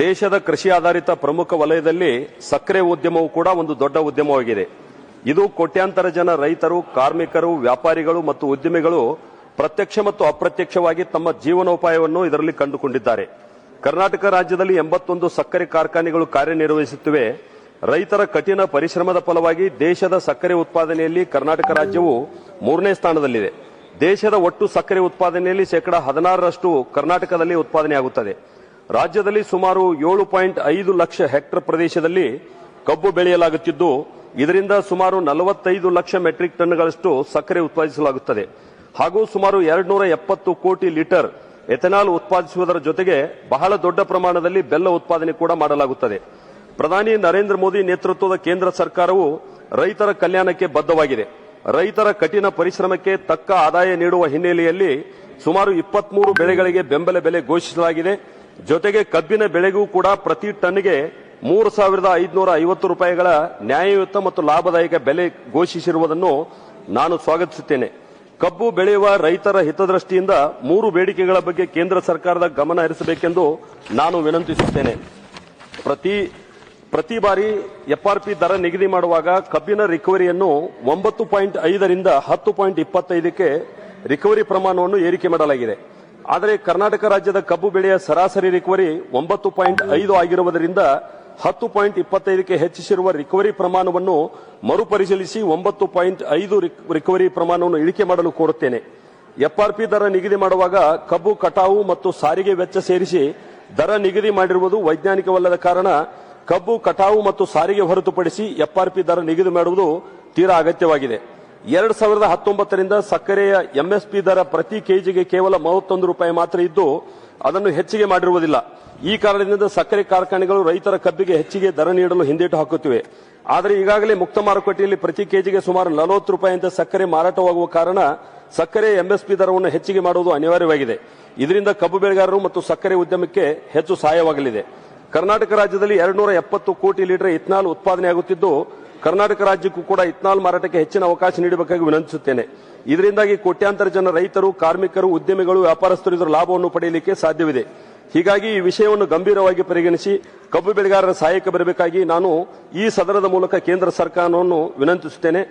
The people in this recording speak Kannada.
ದೇಶದ ಕೃಷಿ ಆಧಾರಿತ ಪ್ರಮುಖ ವಲಯದಲ್ಲಿ ಸಕ್ಕರೆ ಉದ್ಯಮವು ಕೂಡ ಒಂದು ದೊಡ್ಡ ಉದ್ಯಮವಾಗಿದೆ. ಇದು ಕೋಟ್ಯಾಂತರ ಜನ ರೈತರು, ಕಾರ್ಮಿಕರು, ವ್ಯಾಪಾರಿಗಳು ಮತ್ತು ಉದ್ಯಮಿಗಳು ಪ್ರತ್ಯಕ್ಷ ಮತ್ತು ಅಪ್ರತ್ಯಕ್ಷವಾಗಿ ತಮ್ಮ ಜೀವನೋಪಾಯವನ್ನು ಇದರಲ್ಲಿ ಕಂಡುಕೊಂಡಿದ್ದಾರೆ. ಕರ್ನಾಟಕ ರಾಜ್ಯದಲ್ಲಿ ಎಂಬತ್ತೊಂದು ಸಕ್ಕರೆ ಕಾರ್ಖಾನೆಗಳು ಕಾರ್ಯನಿರ್ವಹಿಸುತ್ತಿವೆ. ರೈತರ ಕಠಿಣ ಪರಿಶ್ರಮದ ಫಲವಾಗಿ ದೇಶದ ಸಕ್ಕರೆ ಉತ್ಪಾದನೆಯಲ್ಲಿ ಕರ್ನಾಟಕ ರಾಜ್ಯವು ಮೂರನೇ ಸ್ಥಾನದಲ್ಲಿದೆ. ದೇಶದ ಒಟ್ಟು ಸಕ್ಕರೆ ಉತ್ಪಾದನೆಯಲ್ಲಿ ಶೇಕಡಾ ಹದಿನಾರರಷ್ಟು ಕರ್ನಾಟಕದಲ್ಲಿ ಉತ್ಪಾದನೆಯಾಗುತ್ತದೆ. ರಾಜ್ಯದಲ್ಲಿ ಸುಮಾರು ಏಳು ಪಾಯಿಂಟ್ ಐದು ಲಕ್ಷ ಹೆಕ್ಟರ್ ಪ್ರದೇಶದಲ್ಲಿ ಕಬ್ಬು ಬೆಳೆಯಲಾಗುತ್ತಿದ್ದು, ಇದರಿಂದ ಸುಮಾರು ನಲವತ್ತೈದು ಲಕ್ಷ ಮೆಟ್ರಿಕ್ ಟನ್ಗಳಷ್ಟು ಸಕ್ಕರೆ ಉತ್ಪಾದಿಸಲಾಗುತ್ತದೆ. ಹಾಗೂ ಸುಮಾರು ಎರಡ್ನೂರ ಎಪ್ಪತ್ತು ಕೋಟಿ ಲೀಟರ್ ಎಥೆನಾಲ್ ಉತ್ಪಾದಿಸುವುದರ ಜೊತೆಗೆ ಬಹಳ ದೊಡ್ಡ ಪ್ರಮಾಣದಲ್ಲಿ ಬೆಲ್ಲ ಉತ್ಪಾದನೆ ಕೂಡ ಮಾಡಲಾಗುತ್ತದೆ. ಪ್ರಧಾನಿ ನರೇಂದ್ರ ಮೋದಿ ನೇತೃತ್ವದ ಕೇಂದ್ರ ಸರ್ಕಾರವು ರೈತರ ಕಲ್ಯಾಣಕ್ಕೆ ಬದ್ಧವಾಗಿದೆ. ರೈತರ ಕಠಿಣ ಪರಿಶ್ರಮಕ್ಕೆ ತಕ್ಕ ಆದಾಯ ನೀಡುವ ಹಿನ್ನೆಲೆಯಲ್ಲಿ ಸುಮಾರು ಇಪ್ಪತ್ಮೂರು ಬೆಳೆಗಳಿಗೆ ಬೆಂಬಲ ಬೆಲೆ ಘೋಷಿಸಲಾಗಿದೆ. ಜೊತೆಗೆ ಕಬ್ಬಿನ ಬೆಳೆಗೂ ಕೂಡ ಪ್ರತಿ ಟನ್ಗೆ ಮೂರು ಸಾವಿರದ ಐದುನೂರ ಐವತ್ತು ರೂಪಾಯಿಗಳ ನ್ಯಾಯಯುತ ಮತ್ತು ಲಾಭದಾಯಕ ಬೆಲೆ ಘೋಷಿಸಿರುವುದನ್ನು ನಾನು ಸ್ವಾಗತಿಸುತ್ತೇನೆ. ಕಬ್ಬು ಬೆಳೆಯುವ ರೈತರ ಹಿತದೃಷ್ಟಿಯಿಂದ ಮೂರು ಬೇಡಿಕೆಗಳ ಬಗ್ಗೆ ಕೇಂದ್ರ ಸರ್ಕಾರದ ಗಮನ ಹರಿಸಬೇಕೆಂದು ನಾನು ವಿನಂತಿಸುತ್ತೇನೆ. ಪ್ರತಿ ಪ್ರತಿ ಬಾರಿ ಎಫ್ಆರ್ಪಿ ದರ ನಿಗದಿ ಮಾಡುವಾಗ ಕಬ್ಬಿನ ರಿಕವರಿಯನ್ನು ಒಂಬತ್ತು ಪಾಯಿಂಟ್ ಐದರಿಂದ ಹತ್ತು ಪಾಯಿಂಟ್ ಇಪ್ಪತ್ತೈದಕ್ಕೆ ರಿಕವರಿ ಪ್ರಮಾಣವನ್ನು ಏರಿಕೆ ಮಾಡಲಾಗಿದೆ. ಆದರೆ ಕರ್ನಾಟಕ ರಾಜ್ಯದ ಕಬ್ಬು ಬೆಳೆಯ ಸರಾಸರಿ ರಿಕವರಿ ಒಂಬತ್ತು ಪಾಯಿಂಟ್ ಐದು ಆಗಿರುವುದರಿಂದ ಹತ್ತು ಪಾಯಿಂಟ್ ಇಪ್ಪತ್ತೈದಕ್ಕೆ ಹೆಚ್ಚಿಸಿರುವ ರಿಕವರಿ ಪ್ರಮಾಣವನ್ನು ಮರುಪರಿಶೀಲಿಸಿ ಒಂಬತ್ತು ಪಾಯಿಂಟ್ ಐದು ರಿಕವರಿ ಪ್ರಮಾಣವನ್ನು ಇಳಿಕೆ ಮಾಡಲು ಕೋರುತ್ತೇನೆ. ಎಫ್ಆರ್ಪಿ ದರ ನಿಗದಿ ಮಾಡುವಾಗ ಕಬ್ಬು ಕಟಾವು ಮತ್ತು ಸಾರಿಗೆ ವೆಚ್ಚ ಸೇರಿಸಿ ದರ ನಿಗದಿ ಮಾಡಿರುವುದು ವೈಜ್ಞಾನಿಕವಲ್ಲದ ಕಾರಣ ಕಬ್ಬು ಕಟಾವು ಮತ್ತು ಸಾರಿಗೆ ಹೊರತುಪಡಿಸಿ ಎಫ್ಆರ್ಪಿ ದರ ನಿಗದಿ ಮಾಡುವುದು ತೀರಾ ಅಗತ್ಯವಾಗಿದೆ. ಎರಡ್ ಸಾವಿರದ ಹತ್ತೊಂಬತ್ತರಿಂದ ಸಕ್ಕರೆಯ ಎಂಎಸ್ಪಿ ದರ ಪ್ರತಿ ಕೆಜಿಗೆ ಕೇವಲ ಮೂವತ್ತೊಂದು ರೂಪಾಯಿ ಮಾತ್ರ ಇದ್ದು, ಅದನ್ನು ಹೆಚ್ಚಿಗೆ ಮಾಡಿರುವುದಿಲ್ಲ. ಈ ಕಾರಣದಿಂದ ಸಕ್ಕರೆ ಕಾರ್ಖಾನೆಗಳು ರೈತರ ಕಬ್ಬಿಗೆ ಹೆಚ್ಚಿಗೆ ದರ ನೀಡಲು ಹಿಂದೇಟು ಹಾಕುತ್ತಿವೆ. ಆದರೆ ಈಗಾಗಲೇ ಮುಕ್ತ ಮಾರುಕಟ್ಟೆಯಲ್ಲಿ ಪ್ರತಿ ಕೆಜಿಗೆ ಸುಮಾರು ನಲವತ್ತು ರೂಪಾಯಿಯಿಂದ ಸಕ್ಕರೆ ಮಾರಾಟವಾಗುವ ಕಾರಣ ಸಕ್ಕರೆ ಎಂಎಸ್ಪಿ ದರವನ್ನು ಹೆಚ್ಚಿಗೆ ಮಾಡುವುದು ಅನಿವಾರ್ಯವಾಗಿದೆ. ಇದರಿಂದ ಕಬ್ಬು ಬೆಳೆಗಾರರು ಮತ್ತು ಸಕ್ಕರೆ ಉದ್ಯಮಕ್ಕೆ ಹೆಚ್ಚು ಸಹಾಯವಾಗಲಿದೆ. ಕರ್ನಾಟಕ ರಾಜ್ಯದಲ್ಲಿ ಎರಡ್ನೂರ ಎಪ್ಪತ್ತು ಕೋಟಿ ಲೀಟರ್ ಇಥನಾಲ್ ಉತ್ಪಾದನೆಯಾಗುತ್ತಿದ್ದು ಕರ್ನಾಟಕ ರಾಜ್ಯಕ್ಕೂ ಕೂಡ ಇಥನಾಲ್ ಮಾರಾಟಕ್ಕೆ ಹೆಚ್ಚಿನ ಅವಕಾಶ ನೀಡಬೇಕಾಗಿ ವಿನಂತಿಸುತ್ತೇನೆ. ಇದರಿಂದಾಗಿ ಕೋಟ್ಯಾಂತರ ಜನ ರೈತರು, ಕಾರ್ಮಿಕರು, ಉದ್ಯಮಿಗಳು, ವ್ಯಾಪಾರಸ್ಥರು ಇದರ ಲಾಭವನ್ನು ಪಡೆಯಲಿಕ್ಕೆ ಸಾಧ್ಯವಿದೆ. ಹೀಗಾಗಿ ಈ ವಿಷಯವನ್ನು ಗಂಭೀರವಾಗಿ ಪರಿಗಣಿಸಿ ಕಬ್ಬು ಬೆಳೆಗಾರರ ಸಹಾಯಕ್ಕೆ ಬರಬೇಕಾಗಿ ನಾನು ಈ ಸದನದ ಮೂಲಕ ಕೇಂದ್ರ ಸರ್ಕಾರವನ್ನು ವಿನಂತಿಸುತ್ತೇನೆ.